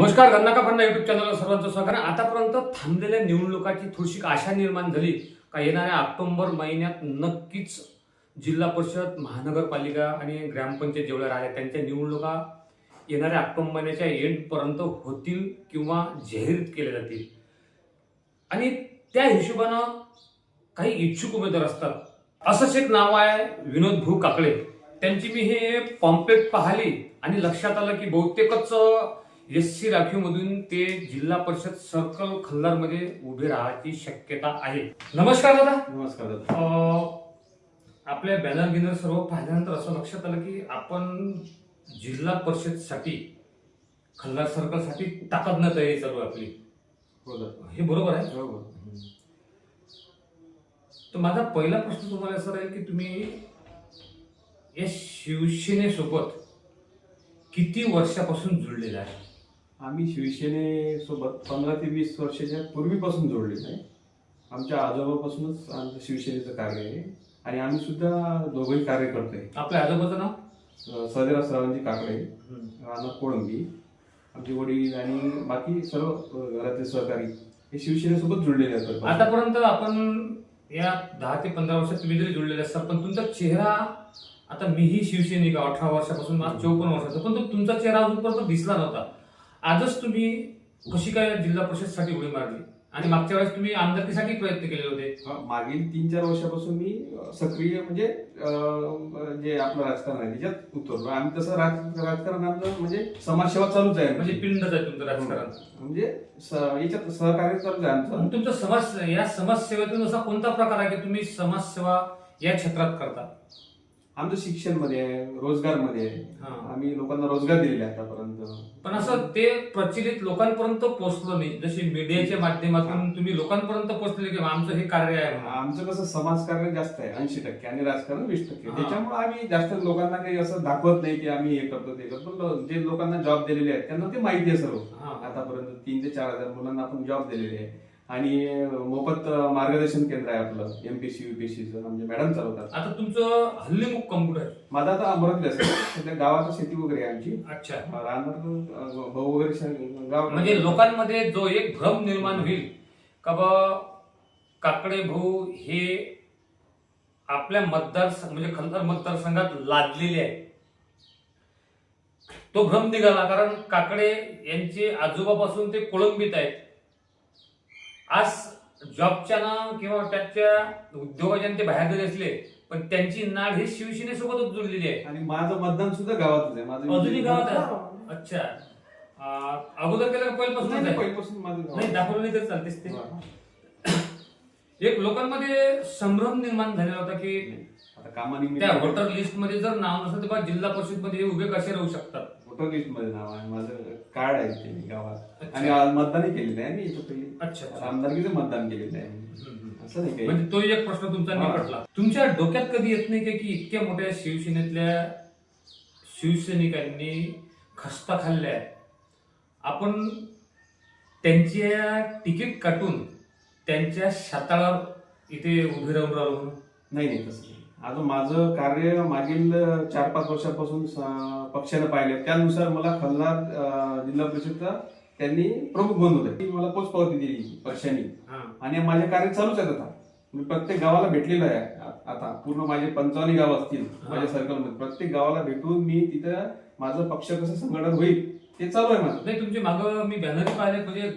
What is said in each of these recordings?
नमस्कार गन्नाका पन्ना युट्यूब चॅनलवर सर्वांचं स्वागत आहे. आतापर्यंत थांबलेल्या निवडणुकाची थोडीशी आशा निर्माण झाली. का येणाऱ्या ऑक्टोंबर महिन्यात नक्कीच जिल्हा परिषद महानगरपालिका आणि ग्रामपंचायत जेवढ्या राहिल्या त्यांच्या निवडणुका येणाऱ्या ऑक्टोबर महिन्याच्या एंडपर्यंत होतील किंवा जाहीर केल्या जातील. आणि त्या हिशोबानं काही इच्छुक उमेदवार असतात. असंच एक नाव आहे विनोद भू काकडे. त्यांची मी हे पॉम्पलेट पाहिली आणि लक्षात आलं की बहुतेकच एस सी राखीवमधून ते जिल्हा परिषद सर्कल खल्लारमध्ये उभे राहायची शक्यता आहे. नमस्कार दादा. नमस्कार दादा. अं, आपल्या बॅनर गिनर सर्व पाहिल्यानंतर असं लक्षात आलं की आपण जिल्हा परिषदसाठी खल्लार सर्कलसाठी ताकदनं तयारी चालू आहे आपली. हो दादा. हे बरोबर आहे? हो हो. तर माझा पहिला प्रश्न तुम्हाला असा राहील की तुम्ही या शिवसेनेसोबत किती वर्षापासून जुळलेला आहे? आम्ही शिवसेनेसोबत पंधरा ते वीस वर्षाच्या पूर्वीपासून जोडलेलो आहे. आमच्या आजोबापासूनच आमचं शिवसेनेचं कार्य आहे. आणि आम्ही सुद्धा दोघंही कार्य करतोय आपल्या आजोबाचं नाव? सरांची काकडे राणा कोळंबी आमचे वडील आणि बाकी सर्व घरातले सहकारी हे शिवसेनेसोबत जुळलेले असतात आतापर्यंत आपण या दहा ते पंधरा वर्षात तुम्ही जरी जुळलेले असतात पण तुमचा चेहरा आता मीही शिवसैनिक आहे, अठरा वर्षापासून चौपन्न वर्षाचा पण तो तुमचा चेहरा अजूनपर्यंत दिसला नव्हता. आजच तुम्ही कशी काय जिल्हा परिषदसाठी उडी मारली. आणि मागच्या वेळेस तुम्ही आमदारकीसाठी प्रयत्न केले होते. हा, मागील तीन चार वर्षापासून मी सक्रिय म्हणजे जे आपलं राजकारण आहे त्याच्यात उतरलो. आम्ही तसं राज- राजकारण आमचं म्हणजे समाजसेवा चालूच आहे म्हणजे. पिंडच आहे तुमचं राजकारण. म्हणजे स- याच्यात सहकार्य चालूच आहे आमचं. तुमचं समाज या समाजसेवेतून असा कोणता प्रकार आहे की तुम्ही समाजसेवा या क्षेत्रात करता? आमचं शिक्षणमध्ये आहे रोजगारमध्ये आहे हा. आम्ही लोकांना रोजगार दिलेले आहे आतापर्यंत पण असं ते प्रचलित लोकांपर्यंत पोहोचलो नाही जशी मीडियाच्या माध्यमातून तुम्ही लोकांपर्यंत पोहोचले की आमचं हे कार्य आहे म्हणून. आमचं कसं समाजकार्य जास्त आहे ऐंशी टक्के आणि राजकारण वीस टक्के हा. त्याच्यामुळे आम्ही जास्त लोकांना काही असं दाखवत नाही की आम्ही हे करतो ते करतो पण जे लोकांना जॉब दिलेले आहेत त्यांना ते माहिती आहे सर्व हा. आतापर्यंत तीन ते चार हजार मुलांना आपण जॉब दिलेले आहे आणि मोफत मार्गदर्शन केंद्र आहे आपलं एमपीसी युपीसी म्हणजे मॅडम चालवतात. आता तुमचं हल्ली मुख कम्प्युटर? माझा आता अमरावती असतं सध्या गावात शेती वगैरे आहे आमची. अच्छा. राहणार भाऊ वगैरे गाव म्हणजे लोकांमध्ये जो एक भ्रम निर्माण होईल का बा काकडे भाऊ हे आपल्या मतदार म्हणजे खंदार मतदारसंघात लादलेले आहे तो भ्रम निघाला कारण काकडे यांचे आजोबापासून ते कोळंबीत आहेत. आज जॉबच्या ना किंवा त्याच्या उद्योगाच्या ते बाहेर जरी असले पण त्यांची नाड ही शिवसेनेसोबतच जुळलेली आहे आणि माझं मतदान सुद्धा गावातच आहे माझं अजूनही गावात आहे? हा. अच्छा अं, अगोदर केलं का पहिल्यापासून नाही, नाही, आहे पहिल्यापासून माझं गाव नाही आहे. दाखवलं नाही तर चालतेच ते. एक लोकांमध्ये संभ्रम निर्माण झालेला होता की आता कामानिमित्त त्या व्होटर लिस्टमध्ये जर नाव नसेल तर बा जिल्हा परिषदमध्ये उभे कसे राहू शकतात मध्ये नाव आहे माझं कार्ड आहे ते गावात. आणि आज मतदानही केलेलं आहे मी याच्या पहिले अच्छा. आमदारकीचं मतदान केलेलं आहे. असं नाही काही म्हणजे तो एक प्रश्न तुमचा हा. निपटला तुमच्या डोक्यात कधी येत नाही का की इतक्या मोठ्या शिवसेनेतल्या शिवसैनिकांनी खस्ता खाल्ल्या आपण त्यांच्या तिकीट काटून त्यांच्या शाताळावर इथे उभे राहून राहिलो म्हणून नाही नाही तसं नाही आता माझं कार्य मागील चार पाच वर्षापासून पक्षानं पाहिलं. त्यानुसार मला खल्लार अं, जिल्हा परिषदचा त्यांनी प्रमुख बनवलं ती मला पोचपावती दिली पक्षाने. आणि माझे कार्य चालूच आहेत आता. मी प्रत्येक गावाला भेटलेलो आहे आता. पूर्ण माझे पंचावन्न गाव असतील. माझ्या सर्कलमध्ये. प्रत्येक गावाला भेटून मी तिथं माझं पक्ष कसं संघटन होईल ते चालू आहे माझं. नाही तुमचे माग मी बॅनर पाहिले म्हणजे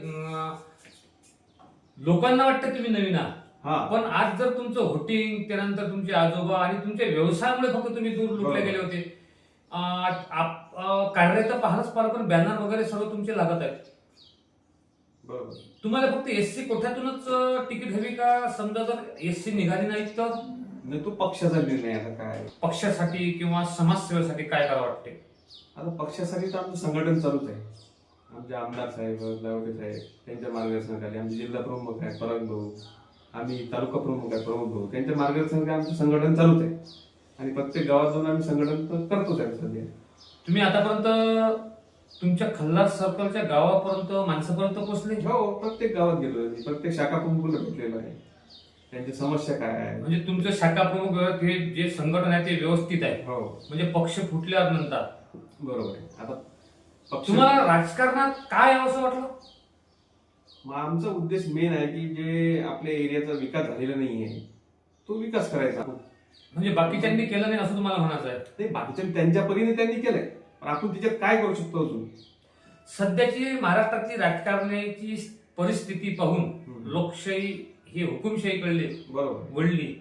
लोकांना वाटतं तुम्ही नवीन आहात. पण आज जर तुमचं व्होटिंग त्यानंतर तुमचे आजोबा आणि तुमच्या व्यवसायामुळे फक्त तुम्ही दूर लुटले. गेले होते. कार्य तर पाहणंच पाहिलं पण बॅनर वगैरे सर्व तुमचे लागत आहेत. बरोबर. तुम्हाला फक्त एससी कोठ्यातूनच तिकीट हवी का? समजा जर एससी निघाली नाही तर? नाही तो पक्षाचा निर्णय आता काय? पक्षासाठी किंवा समाजसेवेसाठी काय करावं वाटते? आता पक्षासाठी तर आमचं संघटन चालूच आहे. आमचे आमदार साहेब लावडे साहेब त्यांच्या मार्गदर्शनाखाली आमचे जिल्हा प्रमुख आहे पराग भाऊ. आम्ही तालुका प्रमुख आहे प्रमुख भाऊ. त्यांच्या मार्गदर्शनाखाली आमचं संघटन चालूच आहे. आणि प्रत्येक गावात जाऊन आम्ही संघटन तर करतोच आहे सध्या. तुम्ही आतापर्यंत तुमच्या खल्लार सर्कलच्या गावापर्यंत माणसापर्यंत पोहोचले? हो प्रत्येक गावात गेलो आहे. प्रत्येक शाखा प्रमुखाला भेटलेलो आहे? त्यांची समस्या काय आहे म्हणजे तुमचं शाखा प्रमुख हे जे संघटन आहे ते व्यवस्थित आहे. हो. म्हणजे पक्ष फुटल्यावर नंतर बरोबर आहे. आता पक्ष तुम्हाला राजकारणात काय असं वाटलं? मग आमचा उद्देश मेन आहे की जे आपल्या एरियाचा विकास झालेला नाही आहे तो विकास करायचा. म्हणजे बाकीच्यांनी केलं नाही असं तुम्हाला म्हणायचं आहे? ते बाकीच्या त्यांच्या परीने त्यांनी केलंय. पण आपण त्याच्यात काय करू शकतो अजून? सध्याची महाराष्ट्रातली राजकारणाची परिस्थिती पाहून. लोकशाही ही हुकुमशाहीकडे बरोबर. वळली.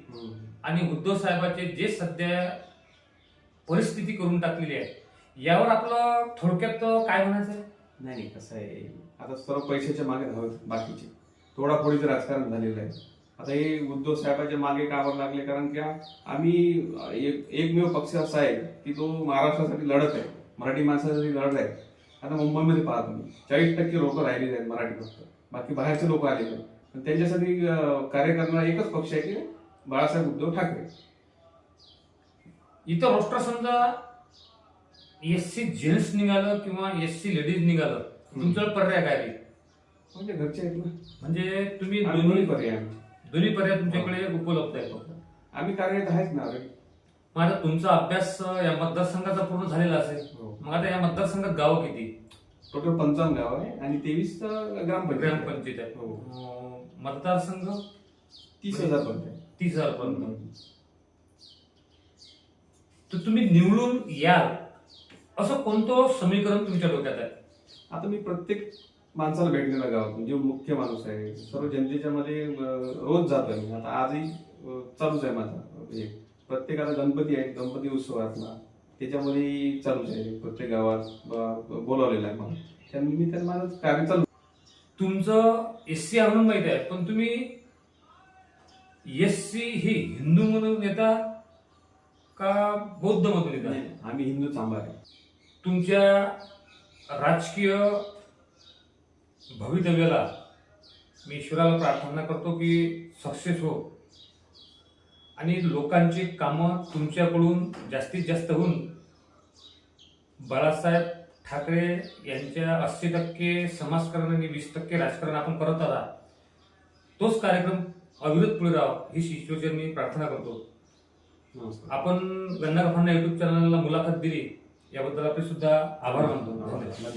आणि उद्धव साहेबांचे जे सध्या परिस्थिती करून टाकलेली आहे यावर आपलं थोडक्यात काय म्हणायचं नाही कसं आहे? आता सर्व पैशाच्या मागे धावत बाकीचे. तोडाफोडीचं राजकारण झालेलं आहे. आता हे उद्धव साहेबांच्या मागे का बरं लागले कारण की आम्ही एक एकमेव पक्ष असा आहे की तो महाराष्ट्रासाठी लढत आहे. मराठी माणसासाठी लढत आहे. आता मुंबईमध्ये पाहतो मी चाळीस टक्के लोक राहिलेले आहेत मराठी फक्त. बाकी बाहेरचे लोक आलेले आहेत. पण त्यांच्यासाठी कार्य करणारा एकच पक्ष आहे की बाळासाहेब उद्धव ठाकरे. इथं रोस्टर समजा एस सी जेंट्स निघालं किंवा एस सी लेडीज निघालं. तुमच्याकडे पर्याय काय? म्हणजे घरचे आहेत ना. म्हणजे तुम्ही आम्ही दोन्ही दोन्ही पर्याय. दोन्ही पर्याय तुमच्याकडे उपलब्ध आहे फक्त. आम्ही कार्यरत आहेच ना already. मग आता तुमचा अभ्यास अं, या मतदारसंघाचा पूर्ण झालेला असेल. हो. मग आता या मतदारसंघात गाव किती? टोटल पंचावन्न गाव आहे आणि तेवीस ग्रामपंचायत ग्रामपंचायत आहे. हो. अं, मतदारसंघ? तीस हजार पंचायत तीस हजार पर्यंत. तर तुम्ही निवडून याल. असं कोणतं समीकरण तुमच्या डोक्यात आहे? आता मी प्रत्येक माणसाला भेटलेला गावातून. जे मुख्य माणूस आहे. सर्व जनतेच्या मध्ये रोज जातो मी. आता आजही चालूच आहे माझा हे. प्रत्येकाला गणपती आहे. गणपती उत्सवातला त्याच्यामध्ये चालूच आहे. प्रत्येक गावात बोलावलेलं आहे मला. त्या निमित्तानं माझं कार्य चालू तुमचं एस सी म्हणून माहीत आहे पण तुम्ही एस सी ही हिंदू म्हणून येता का बौद्ध मधून येता आम्ही हिंदू आहे. तुमच्या राजकीय भवितव्याला मी ईश्वराला प्रार्थना करतो की सक्सेस हो. आणि लोकांची कामं तुमच्याकडून जास्तीत जास्त होऊन बाळासाहेब ठाकरे यांच्या अस्सी टक्के समाजकारण आणि वीस टक्के राजकारण आपण करत आहात तोच कार्यक्रम अविरत पुढे राहावा ही ईश्वरचरणी प्रार्थना करतो. आपण गंगा युट्यूब चॅनलला मुलाखत दिली. याबद्दल आपले सुद्धा आभार मानतो.